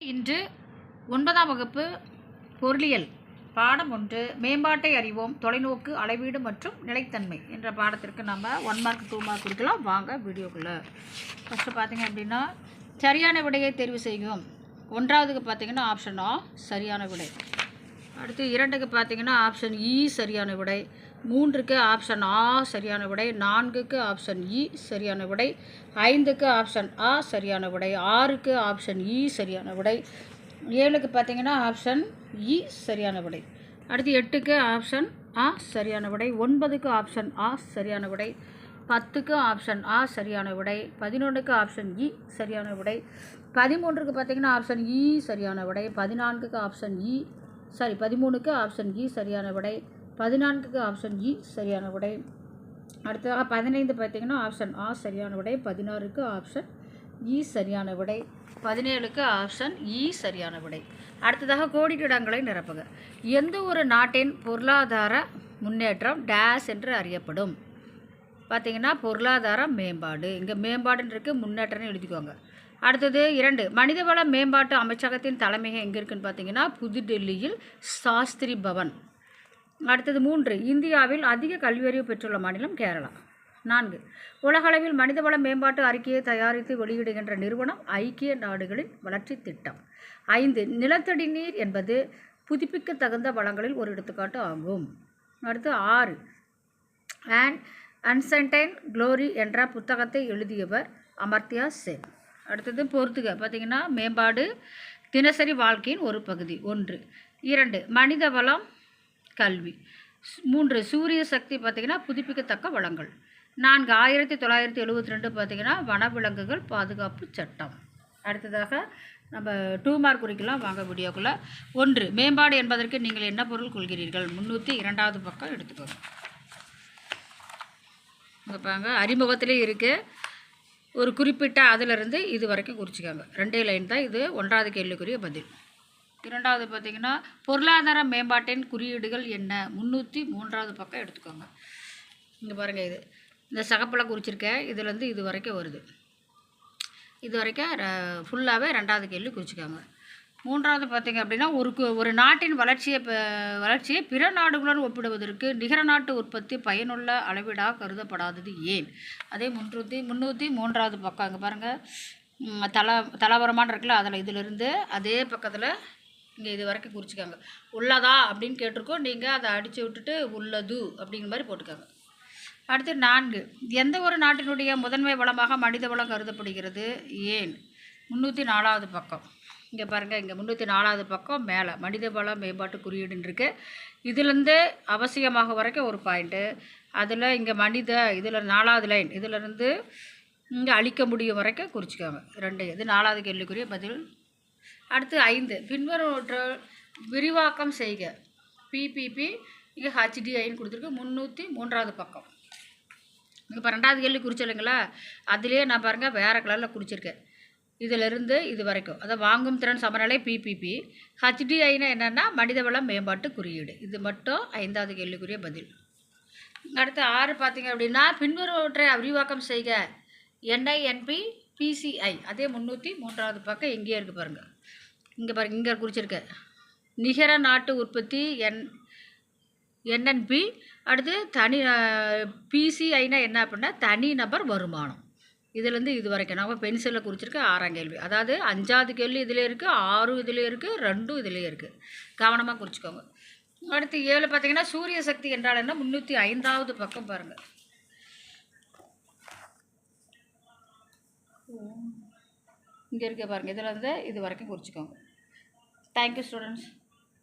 இன்று ஒன்பதாம் வகுப்பு பொருளியல் பாடம் ஒன்று மேம்பாட்டை அறிவோம் தொலைநோக்கு அளவீடு மற்றும் நிலைத்தன்மை என்ற பாடத்திற்கு நம்ம ஒன் மார்க் டூ மார்க் கொடுக்கலாம். வாங்க வீடியோக்குள்ளே. ஃபஸ்ட்டு பார்த்தீங்க அப்படின்னா சரியான விடையை தேர்வு செய்யும். ஒன்றாவதுக்கு பார்த்தீங்கன்னா ஆப்ஷன் ஆ சரியான விடை. அடுத்து இரண்டுக்கு பார்த்தீங்கன்னா ஆப்ஷன் இ e, சரியான விடை. மூன்றுக்கு ஆப்ஷன் ஆ சரியான விடை நான்குக்கு ஆப்ஷன் இ சரியான விடை ஐந்துக்கு ஆப்ஷன் ஆ சரியான விடை ஆறுக்கு ஆப்ஷன் இ சரியான விடை ஏழுக்கு பார்த்தீங்கன்னா ஆப்ஷன் இ சரியான விடை அடுத்து எட்டுக்கு ஆப்ஷன் ஆ சரியான விடை ஒன்பதுக்கு ஆப்ஷன் ஆ சரியான விடை பத்துக்கு ஆப்ஷன் ஆ சரியான விடை பதினொன்றுக்கு ஆப்ஷன் இ சரியான விடை பதிமூன்றுக்கு பார்த்தீங்கன்னா ஆப்ஷன் இ சரியான விடை பதினான்குக்கு ஆப்ஷன் இ சாரி பதிமூணுக்கு ஆப்ஷன் இ சரியான விடை பதினான்குக்கு ஆப்ஷன் இ e, சரியான விடை அடுத்ததாக பதினைந்து பார்த்தீங்கன்னா ஆப்ஷன் ஆ சரியான விடை பதினாறுக்கு ஆப்ஷன் இ e, சரியான விடை பதினேழுக்கு ஆப்ஷன் இ e, சரியான விடை அடுத்ததாக கோடிட்டிடங்களை நிரப்புக. எந்த ஒரு நாட்டின் பொருளாதார முன்னேற்றம் டேஸ் என்று அறியப்படும்? பார்த்தீங்கன்னா பொருளாதார மேம்பாடு. இங்கே மேம்பாடுன்னு இருக்குது முன்னேற்றம்னு எழுதிக்கோங்க. அடுத்தது இரண்டு மனிதவள மேம்பாட்டு அமைச்சகத்தின் தலைமையகம் எங்கே இருக்குன்னு பார்த்தீங்கன்னா புதுடெல்லியில் சாஸ்திரி பவன். அடுத்தது மூன்று. இந்தியாவில் அதிக கல்வியறிவு பெற்றுள்ள மாநிலம் கேரளா. நான்கு. உலகளவில் மனிதவள மேம்பாட்டு அறிக்கையை தயாரித்து வெளியிடுகின்ற நிறுவனம் ஐக்கிய நாடுகளின் வளர்ச்சி திட்டம். ஐந்து. நிலத்தடி நீர் என்பது புதுப்பிக்க தகுந்த வளங்களில் ஒரு எடுத்துக்காட்டு ஆகும். அடுத்து ஆறு. அண்ட் அன்சன்டைன் க்ளோரி என்ற புத்தகத்தை எழுதியவர் அமர்த்தியா சென். அடுத்தது பொறுத்துக பார்த்தீங்கன்னா மேம்பாடு தினசரி வாழ்க்கையின் ஒரு பகுதி. ஒன்று. இரண்டு. மனித வளம் கல்வி. மூன்று சூரிய சக்தி பார்த்திங்கன்னா புதுப்பிக்கத்தக்க வளங்கள். நான்கு ஆயிரத்தி தொள்ளாயிரத்தி எழுபத்தி ரெண்டு பார்த்திங்கன்னா வனவிலங்குகள் பாதுகாப்பு சட்டம். அடுத்ததாக நம்ம டூ மார்க் குறிக்கலாம் வாங்க வீடியோக்குள்ளே. ஒன்று மேம்பாடு என்பதற்கு நீங்கள் என்ன பொருள் கொள்கிறீர்கள்? முந்நூற்றி இரண்டாவது பக்கம் எடுத்துக்கோங்க. இங்கே பாருங்க அறிமுகத்திலே இருக்குது ஒரு குறிப்பிட்ட அதிலிருந்து இது வரைக்கும் குறிச்சிக்கோங்க. ரெண்டே லைன் தான் இது. ஒன்றாவது கேள்விக்குரிய பதில். இரண்டாவது பார்த்திங்கன்னா பொருளாதார மேம்பாட்டின் குறியீடுகள் என்ன? முந்நூற்றி மூன்றாவது பக்கம் எடுத்துக்கோங்க. இங்கே பாருங்கள் இது. இந்த சகப்பில் குறிச்சிருக்கேன் இதுலேருந்து இது வரைக்கும் வருது. இது வரைக்கும் ஃபுல்லாகவே ரெண்டாவது கேள்வி குறிச்சிக்கோங்க மூன்றாவது பார்த்திங்க அப்படின்னா ஒரு கு- ஒரு நாட்டின் வளர்ச்சியை வளர்ச்சியை பிற நாடுகளுடன் ஒப்பிடுவதற்கு நிகர நாட்டு உற்பத்தி பயனுள்ள அளவீடாக கருதப்படாதது ஏன்? அதே முன்னூற்றி முந்நூற்றி மூன்றாவது பக்கம். அங்கே பாருங்கள் தல தலவரமான இருக்குல்ல அதில் இதிலிருந்து அதே பக்கத்தில் இங்கே இது வரைக்கும் குறிச்சிக்கோங்க. உள்ளதா அப்படின்னு கேட்டிருக்கோம். நீங்கள் அதை அடித்து விட்டுட்டு உள்ளது அப்படிங்கிற மாதிரி போட்டுக்கோங்க. அடுத்து நான்கு. எந்த ஒரு நாட்டினுடைய முதன்மை வளமாக மனித வளம் கருதப்படுகிறது? ஏன்? முந்நூற்றி நாலாவது பக்கம். இங்கே பாருங்கள் இங்கே முந்நூற்றி நாலாவது பக்கம் மேலே. மனித வள மேம்பாட்டு குறியீடுன்னு இருக்குது இதுலேருந்து அவசியமாக வரைக்கும் ஒரு பாயிண்ட்டு அதில் இங்கே மனித இதில் நாலாவது லைன் இதிலிருந்து இங்கே அழிக்க முடியும் வரைக்கும் குறிச்சிக்கோங்க. ரெண்டு. இது நாலாவது கேள்விக்குரிய பதில்? அடுத்து ஐந்து. பின்வருவற்ற விரிவாக்கம் செய்க. பிபிபி இங்கே ஹச்டிஐன்னு கொடுத்துருக்கு. முந்நூற்றி மூன்றாவது பக்கம். இப்போ ரெண்டாவது கேள்வி குறிச்சில்லைங்களா அதுலேயே நான் பாருங்கள் வேறு கலரில் குறிச்சிருக்கேன். இதிலிருந்து இது வரைக்கும். அதை வாங்கும் திறன் சமநிலை பிபிபி ஹச்டிஐனா என்னென்னா மனிதவள மேம்பாட்டு குறியீடு. இது மட்டும் ஐந்தாவது கேள்விக்குரிய பதில். அடுத்து ஆறு பார்த்தீங்க அப்படின்னா பின்வருவற்றை விரிவாக்கம் செய்க. என்ஐஎன்பி பிசிஐ அதே முந்நூற்றி மூன்றாவது பக்கம் எங்கேயே இருக்குது பாருங்கள் இங்கே பாருங்க இங்கே குறிச்சிருக்கேன் நிகர நாட்டு உற்பத்தி என் என்என்பி அடுத்து தனி பிசிஐனா என்ன அப்படின்னா தனிநபர் வருமானம். இதுலேருந்து இது வரைக்கும். நம்ம பென்சிலில் குறிச்சிருக்க ஆறாம் கேள்வி. அதாவது அஞ்சாவது கேள்வி இதில் இருக்குது ஆறும் இதில் இருக்குது ரெண்டும் இதுலேயே இருக்குது கவனமாக குறிச்சிக்கோங்க. அடுத்து ஏழு பார்த்தீங்கன்னா சூரிய சக்தி என்றால் என்ன? முந்நூற்றி ஐந்தாவது பக்கம் பாருங்கள் இங்கே இருக்க பாருங்கள் இதில் இருந்து இது வரைக்கும் குறிச்சிக்கோங்க. Thank you students